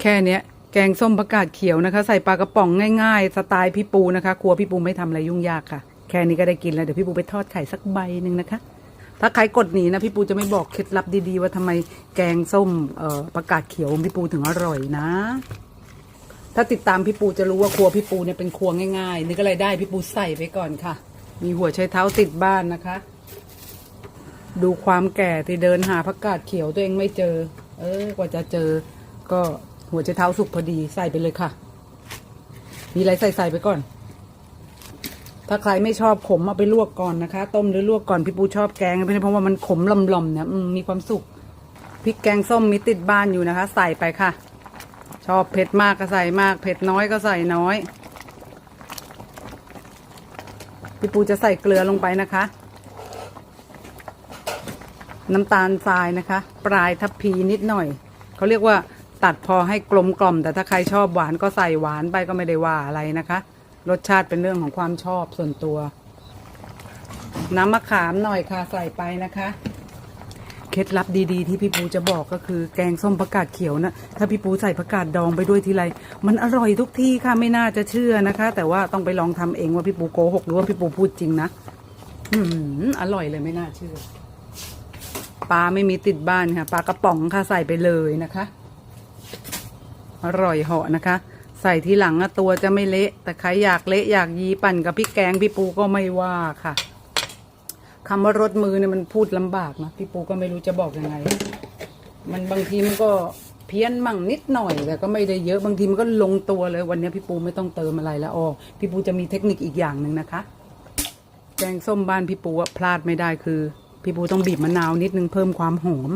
แค่เนี้ยแกงส้มผักกาดเขียวนะคะ ใส่ปลากระป๋องง่ายๆ สไตล์พี่ปูนะคะ ครัวพี่ปูไม่ทำอะไรยุ่งยากค่ะ แค่นี้ก็ได้กินแล้ว เดี๋ยวพี่ปูไปทอดไข่สักใบหนึ่งนะคะ ถ้าใครกดหนีนะพี่ปูจะไม่บอกเคล็ดลับดีๆ ว่าทำไมแกงส้มเอ่อผักกาดเขียวพี่ปูถึงอร่อยนะ ถ้าติดตามพี่ปูจะรู้ว่าครัวพี่ปูเนี่ยเป็นครัวง่ายๆนี่ก็เลยได้พี่ปูใส่ไปก่อนค่ะ มีหัวไชเท้าติดบ้านนะคะ ดูความแก่ที่เดินหาผักกาดเขียวตัวเองไม่เจอ เออกว่าจะเจอก็ หัวไชเท้าสุกพอดีใส่ไปเลยค่ะ มีอะไรใส่ใส่ไปก่อน ถ้าใครไม่ชอบขมเอาไปลวกก่อนนะคะ ต้มหรือลวกก่อนพี่ปูชอบแกงเพราะว่ามันขมลำๆเนี่ยมีความสุขพริกแกงส้มมีติดบ้านอยู่นะคะ ใส่ไปค่ะ ชอบเผ็ดมากก็ใส่มาก เผ็ดน้อยก็ใส่น้อยพี่ปูจะใส่เกลือลงไปนะคะ น้ำตาลทรายนะคะ ปลายทัพพีนิดหน่อย เขาเรียกว่า ตัดพอให้กลมกล่อม แต่ถ้าใครชอบหวานก็ใส่หวานไปก็ไม่ได้ว่าอะไรนะคะ รสชาติเป็นเรื่องของความชอบส่วนตัว น้ำมะขามหน่อยค่ะใส่ไปนะคะ เคล็ดลับดีๆ ที่พี่ปูจะบอกก็คือ แกงส้มผักกาดเขียวนะถ้าพี่ปูใส่ผักกาดดองไปด้วยทีไรมันอร่อยทุกที่ค่ะไม่น่าจะเชื่อนะคะ แต่ว่าต้องไปลองทำเองว่าพี่ปูโกหกหรือว่าพี่ปูพูดจริงนะอืมอร่อยเลยไม่น่าเชื่อปลาไม่มีติดบ้านค่ะปลากระป๋องค่ะใส่ไปเลยนะคะ อร่อยเหาะนะคะ ใส่ทีหลังตัวจะไม่เละ แต่ใครอยากเละอยากยีปั่นกับพี่แกงพี่ปูก็ไม่ว่าค่ะคำว่ารสมือเนี่ยมันพูดลำบากนะพี่ปูก็ไม่รู้จะบอกยังไง มันบางทีมันก็เพี้ยนมั่งนิดหน่อยแต่ก็ไม่ได้เยอะบางทีมันก็ลงตัวเลยวันนี้พี่ปูไม่ต้องเติมอะไรแล้วอ๋อพี่ปูจะมีเทคนิคอีกอย่างหนึ่งนะคะแกงส้มบ้านพี่ปูพลาดไม่ได้คือ พี่ปูต้องบีบมะนาวนิดนึงเพิ่มความหอม